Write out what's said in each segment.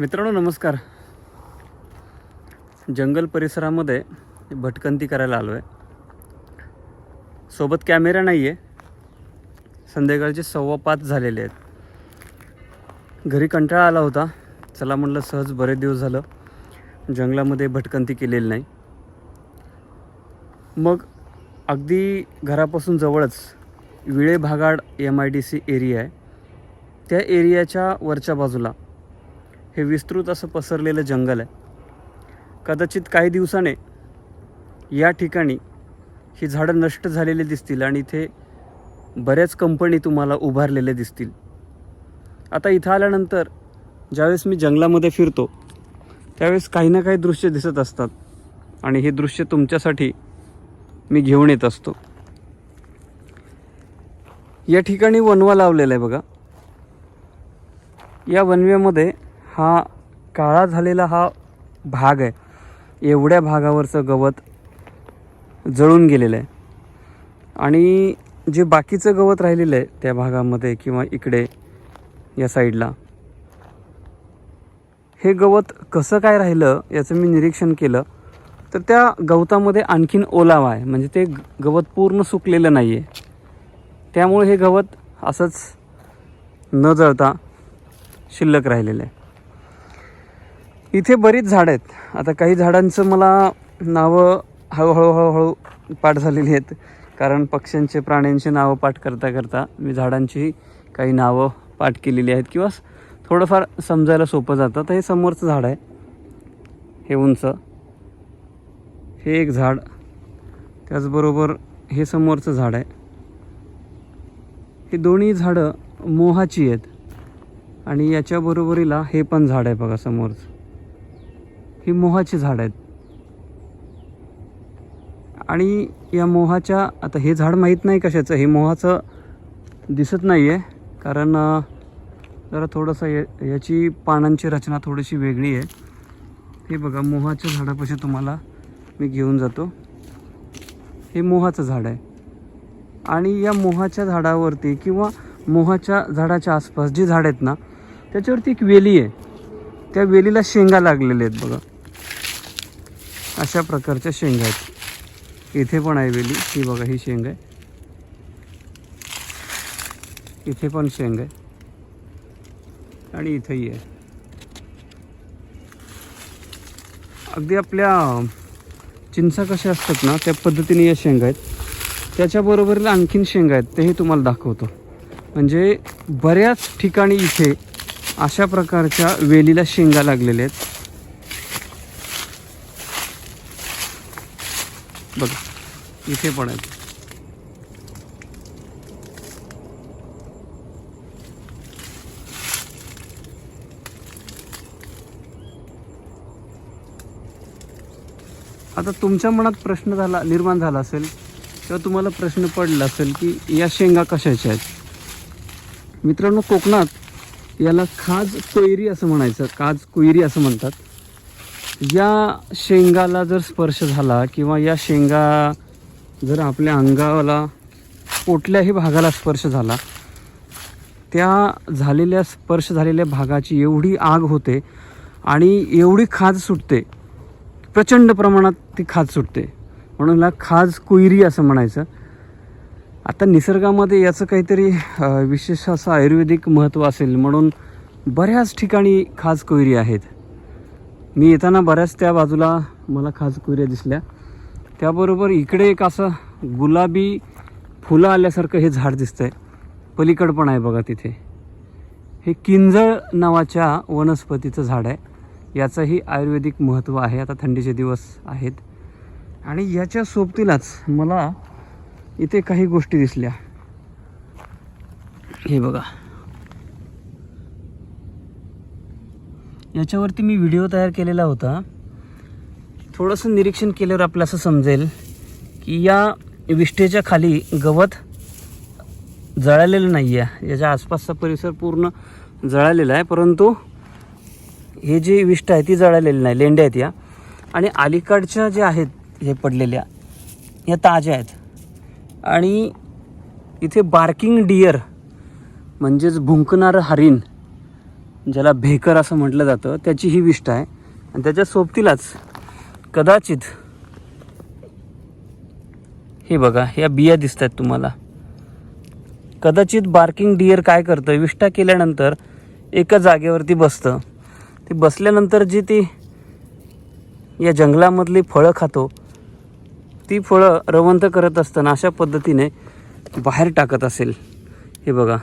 मित्रांनो नमस्कार. जंगल परिसरामध्ये भटकंती करायला आलो आहे सोबत कॅमेरा नाही आहे संध्याकाळचे सव्वा पाच झालेले आहेत. घरी कंटाळा आला होता. चला म्हणलं सहज बरेच दिवस झालं जंगलामध्ये भटकंती केलेली नाही. मग अगदी घरापासून जवळच Vile Bhagad M I D C area आहे. त्या एरियाच्या वरच्या बाजूला हे विस्तृत असं पसरलेलं जंगल आहे. कदाचित काही दिवसाने या ठिकाणी ही झाडं नष्ट झालेली दिसतील आणि इथे बऱ्याच कंपनी तुम्हाला उभारलेल्या दिसतील. आता इथं आल्यानंतर ज्यावेळेस मी जंगलामध्ये फिरतो त्यावेळेस काही ना काही दृश्य दिसत असतात आणि हे दृश्य तुमच्यासाठी मी घेऊन येत असतो. या ठिकाणी वनवा लावलेला आहे बघा. या वनव्यामध्ये हा काळा झालेला हा भाग आहे. एवढ्या भागावरचं गवत जळून गेलेलं आहे. आणि जे बाकीचं गवत राहिलेलं आहे त्या भागामध्ये किंवा इकडे या साईडला हे गवत कसं काय राहिलं याचं मी निरीक्षण केलं. तर त्या गवतामध्ये आणखीन ओलावा आहे. म्हणजे ते गवत पूर्ण सुकलेलं नाही आहे त्यामुळे हे गवत असंच न जळता शिल्लक राहिलेलं आहे. इथे बरीच झाडं आहेत. आता काही झाडांचं मला नावं हळूहळू हळूहळू पाठ झालेली आहेत. कारण पक्ष्यांचे प्राण्यांची नावं पाठ करता करता मी झाडांची काही नावं पाठ केलेली आहेत. किंवा थोडंफार समजायला सोपं जातं. तर हे समोरचं झाड आहे. हे उंच. हे एक झाड. त्याचबरोबर हे समोरचं झाड आहे. हे दोन्ही झाडं मोहाची आहेत. आणि याच्या बरोबरीला हे पण झाड आहे बघा समोरचं. ही मोहाची झाड आहेत. आणि या मोहाच्या आता हे झाड माहीत नाही कशाचं हे मोहाचं दिसत नाही आहे कारण जरा थोडंसं या याची पानांची रचना थोडीशी वेगळी आहे. हे बघा मोहाच्या झाडापाशी तुम्हाला मी घेऊन जातो. हे मोहाचं झाड आहे. आणि या मोहाच्या झाडावरती किंवा मोहाच्या झाडाच्या आसपास जी झाड आहेत ना त्याच्यावरती एक वेली आहे. त्या वेलीला शेंगा लागलेल्या आहेत बघा. अशा प्रकारच्या शेंगा आहेत. इथे पण आहे वेली. ही बघा ही शेंग आहे. इथे पण शेंग आहे. आणि इथंही आहे. अगदी आपल्या चिंचा कशा असतात ना त्या पद्धतीने या शेंगा आहेत. त्याच्याबरोबरीला आणखीन शेंगा आहेत तेही तुम्हाला दाखवतो. म्हणजे बऱ्याच ठिकाणी इथे अशा प्रकारच्या वेलीला शेंगा लागलेल्या आहेत. बघा इथे पण आहेत आता तुमच्या मनात प्रश्न झाला निर्माण झाला असेल किंवा तुम्हाला प्रश्न पडला असेल की या शेंगा कशाच्या आहेत? मित्रांनो कोकणात याला खाज कोयरी असं म्हणायचं काज कोयरी असं म्हणतात. या शेंगाला जर स्पर्श झाला किंवा या शेंगा जर आपल्या अंगाला कुठल्याही भागाला स्पर्श झाला त्या झालेल्या स्पर्श झालेल्या भागाची एवढी आग होते आणि एवढी खाज सुटते प्रचंड प्रमाणात ती खाज सुटते. म्हणून ह्याला खाज कोयरी असं म्हणायचं. आता निसर्गामध्ये याचं काहीतरी विशेष असं आयुर्वेदिक महत्त्व असेल म्हणून बऱ्याच ठिकाणी खाज कोयरी आहेत. मी येताना बऱ्याच त्या बाजूला मला खाज कोयऱ्या दिसल्या. त्याबरोबर इकडे एक असं गुलाबी फुलं आल्यासारखं हे झाड दिसतंय. पलीकड पण आहे बघा तिथे. हे किंजळ नावाच्या वनस्पतीचं झाड आहे. याचंही आयुर्वेदिक महत्त्व आहे. आता थंडीचे दिवस आहेत. आणि याच्या सोबतीलाच मला इथे काही गोष्टी दिसल्या. हे बघा. याच्यावरती मी व्हिडिओ तयार केलेला होता. थोडंसं निरीक्षण केल्यावर आपलं असं समजेल की या विष्ठेच्या खाली गवत जळालेलं नाही आहे याच्या आसपासचा परिसर पूर्ण जळालेला आहे परंतु हे जी विष्ट आहे ती जळालेली नाही. लेंड्या आहेत या. आणि अलीकडच्या ज्या आहेत हे पडलेल्या या ताज्या आहेत. आणि इथे बार्किंग डियर म्हणजेच भुंकणारं हरिण ज्याला भेकर असं म्हटलं जातं त्याची ही विष्ठा आहे. आणि त्याच्या सोबतीलाच कदाचित हे बघा या बिया दिसत आहेत तुम्हाला. कदाचित बार्किंग डिअर काय करतं विष्ठा केल्यानंतर एका जागेवरती बसतं. ते बसल्यानंतर जी ती या जंगलामधली फळं खातो ती फळं रवंत करत असताना अशा पद्धतीने बाहेर टाकत असेल. हे बघा.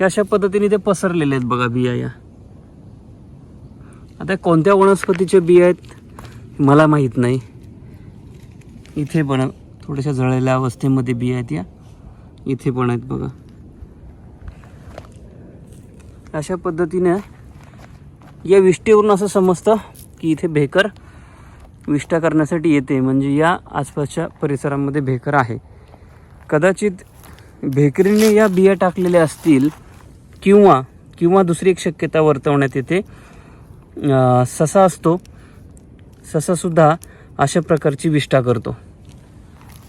हे अशा पद्धतीने ते पसरलेले आहेत बघा बिया या. आता कोणत्या वनस्पतीचे बिया आहेत मला माहीत नाही. इथे पण थोड्याशा जळलेल्या अवस्थेमध्ये बिया आहेत या. इथे पण आहेत बघा. अशा पद्धतीने या विष्टीवरून असं समजतं की इथे भेकर विष्ठा करण्यासाठी येते. म्हणजे या आसपासच्या परिसरामध्ये भेकर आहे. कदाचित भेकरीने या बिया टाकलेल्या असतील किंवा किंवा दुसरी एक शक्यता वर्तवण्यात येते. ससा असतो. ससासुद्धा अशा प्रकारची विष्ठा करतो.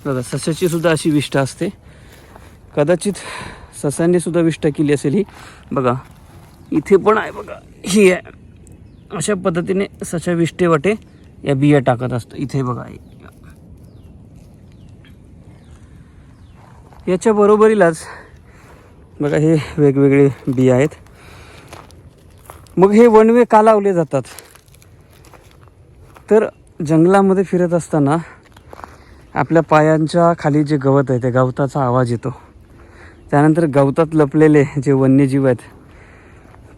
दादा ससाची सुद्धा अशी विष्ठा असते. कदाचित ससाने सुद्धा विष्ठा केली असेल ही. बघा इथे पण आहे बघा ही आहे. अशा पद्धतीने सशा विष्टे वाटे या बिया टाकत असतो. इथे बघा याच्या बरोबरीलाच बघा हे वेगवेगळे बिया आहेत. मग हे वनवे का लावले जातात? तर जंगलामध्ये फिरत असताना आपल्या पायांच्या खाली जे गवत आहे त्या गवताचा आवाज येतो. त्यानंतर गवतात लपलेले जे वन्यजीव आहेत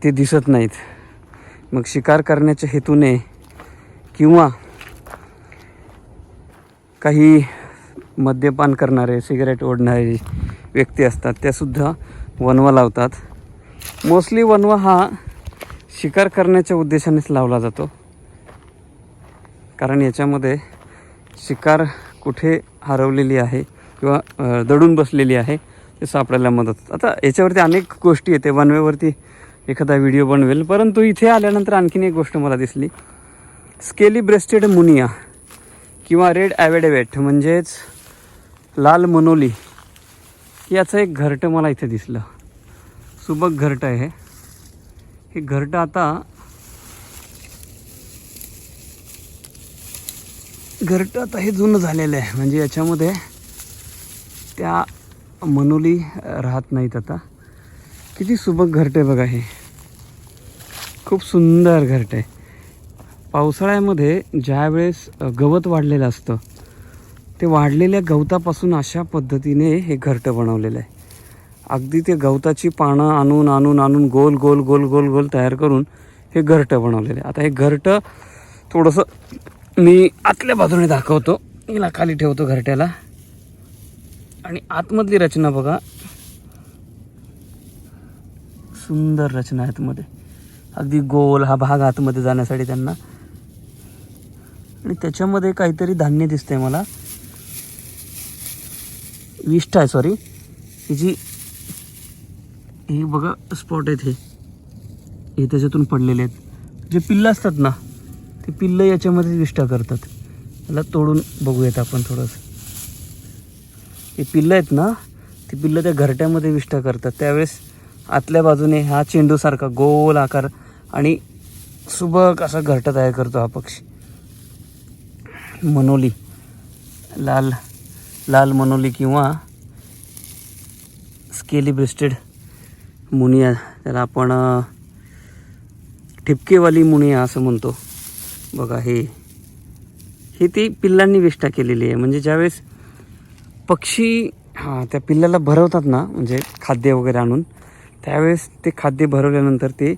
ते दिसत नाहीत. मग शिकार करण्याच्या हेतूने किंवा काही मद्यपान करणारे सिगरेट ओढणारे व्यक्ती असतात त्यासुद्धा वनवा लावतात. मोस्टली वनवा हा शिकार करण्याच्या उद्देशानेच लावला जातो. कारण याच्यामध्ये शिकार कुठे हरवलेली आहे किंवा दडून बसलेली आहे ते सापडायला मदत आता याच्यावरती अनेक गोष्टी येते. वनवेवरती एखादा व्हिडिओ बनवेल. परंतु इथे आल्यानंतर आणखीन एक गोष्ट मला दिसली. स्केली ब्रेस्टेड मुनिया किंवा रेड ॲवेडेवेट म्हणजेच लाल मनोली याचं एक घरटं मला इथे दिसलं. सुबक घरटं आहे हे. घरटं आता घरटं आता हे जुनं झालेलं आहे. म्हणजे याच्यामध्ये त्या मनोली राहत नाहीत आता. किती सुबक घरटं आहे बघा हे. खूप सुंदर घरटं आहे. पावसाळ्यामध्ये ज्यावेळेस गवत वाढलेलं असतं ते वाढलेल्या गवतापासून अशा पद्धतीने हे घरटं बनवलेलं आहे. अगदी ते गवताची पानं आणून आणून आणून गोल गोल गोल गोल गोल तयार करून हे घरटं बनवलेलं आहे. आता हे घरटं थोडंसं मी आतल्या बाजूने दाखवतो. हिला खाली ठेवतो घरट्याला. आणि आतमधली रचना बघा. सुंदर रचना आहे आतमध्ये. अगदी गोल हा भाग आतमध्ये जाण्यासाठी त्यांना. आणि त्याच्यामध्ये काहीतरी धान्य दिसतंय मला. विष्ठा आहे सॉरी ही जी ही बघा स्पॉट आहेत हे. हे त्याच्यातून पडलेले आहेत. जे पिल्लं असतात ना ते पिल्लं याच्यामध्ये विष्ठा करतात. याला तोडून बघूयात आपण थोडंसं. हे पिल्लं आहेत ना ती पिल्लं त्या घरट्यामध्ये विष्ठा करतात. त्यावेळेस आतल्या बाजूने हा चेंडूसारखा गोल आकार आणि सुबक असा घरटा तयार करतो हा पक्षी. मनोली लाल. लाल मनोली किंवा स्केली ब्रेस्टेड मुनिया त्याला आपण ठिपकेवाली मुनिया असं म्हणतो. बघा हे हे ती पिल्लांनी विष्ठा केलेली आहे. म्हणजे ज्यावेळेस पक्षी हां त्या पिल्लाला भरवतात ना म्हणजे खाद्य वगैरे आणून त्यावेळेस ते खाद्य भरवल्यानंतर ते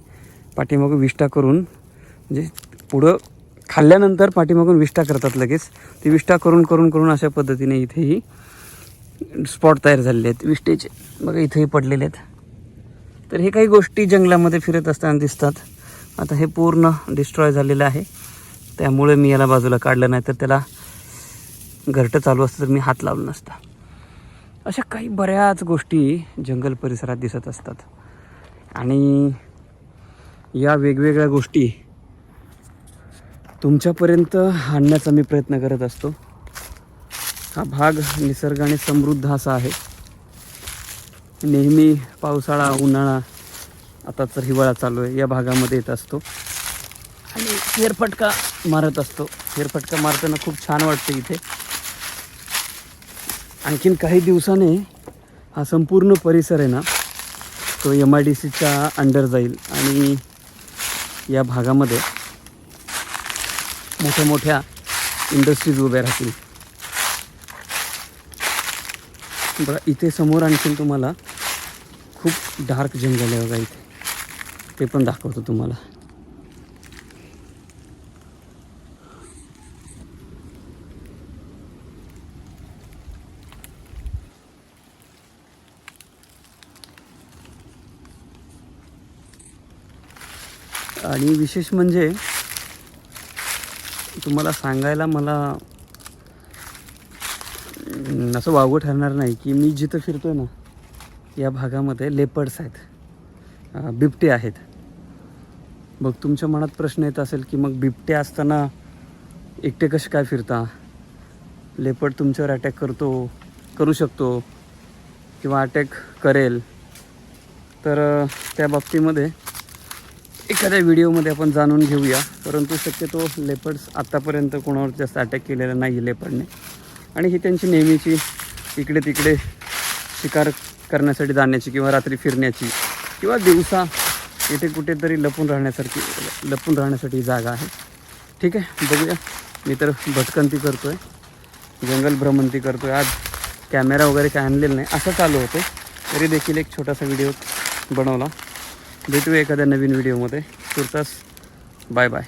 पाठीमागं विष्ठा करून म्हणजे पुढं खाल्ल्यानंतर पाठीमागून विष्ठा करतात लगेच. ती विष्ठा करून करून करून अशा पद्धतीने इथेही स्पॉट तयार झालेले आहेत. विष्ठेचे बघा इथेही पडलेले आहेत. तर हे काही गोष्टी जंगलामध्ये फिरत असताना दिसतात. आता हे पूर्ण डिस्ट्रॉय झालेलं आहे. त्यामुळे मी याला बाजूला काढलं नाही तर त्याला घरटं चालू असतं तर मी हात लावला नसता. अशा काही बऱ्याच गोष्टी जंगल परिसरात दिसत असतात. आणि या वेगवेगळ्या गोष्टी तुमच्यापर्यंत आणण्याचा मी प्रयत्न करत असतो. हा भाग निसर्गाने समृद्ध असा आहे. नेहमी पावसाळा उन्हाळा आता तर हिवाळा चालू आहे या भागामध्ये येत असतो. आणि फेरफटका मारत असतो. फेरफटका मारताना खूप छान वाटतं इथे. आणखीन काही दिवसाने हा संपूर्ण परिसर आहे ना तो एम आय डी सीच्या अंडर जाईल. आणि या भागामध्ये मोठ्या मोठ्या इंडस्ट्रीज उभ्या राहतील. बघा इथे समोर आणखीन तुम्हाला खूप डार्क जंगल आहे बघा इथे. ते पण दाखवतो तुम्हाला. आणि विशेष म्हणजे तुम्हाला सांगायला मला असं वावं ठरणार नाही की मी जिथं फिरतोय ना या भागामध्ये लेपर्ड्स आहेत. बिबटे आहेत. मग तुमच्या मनात प्रश्न येत असेल की मग बिबटे असताना एकटे कसे काय फिरता? लेपर्ड तुमच्यावर अटॅक करतो करू शकतो किंवा अटॅक करेल. तर त्या बाबतीमध्ये एखाद्या व्हिडिओमध्ये आपण जाणून घेऊया परंतु शक्यतो लेपर्ड्स आत्तापर्यंत कोणावर जास्त अटॅक केलेला नाही लेपर्डने. आणि ही त्यांची नेहमीची इकडे तिकडे शिकार करण्यासाठी जाण्याची किंवा रात्री फिरण्याची किंवा दिवसा इथे कुठेतरी लपून राहण्यासारखी लपून राहण्यासाठी जागा आहे. ठीक आहे बघूया. मी तर भटकंती करतो आहे जंगल भ्रमंती करतो आहे आज कॅमेरा वगैरे काय आणलेला नाही. असं चालू होतं. तरी देखील एक छोटासा व्हिडिओ बनवला. भेटूया एखाद्या नवीन व्हिडिओमध्ये. तुर्तास बाय बाय.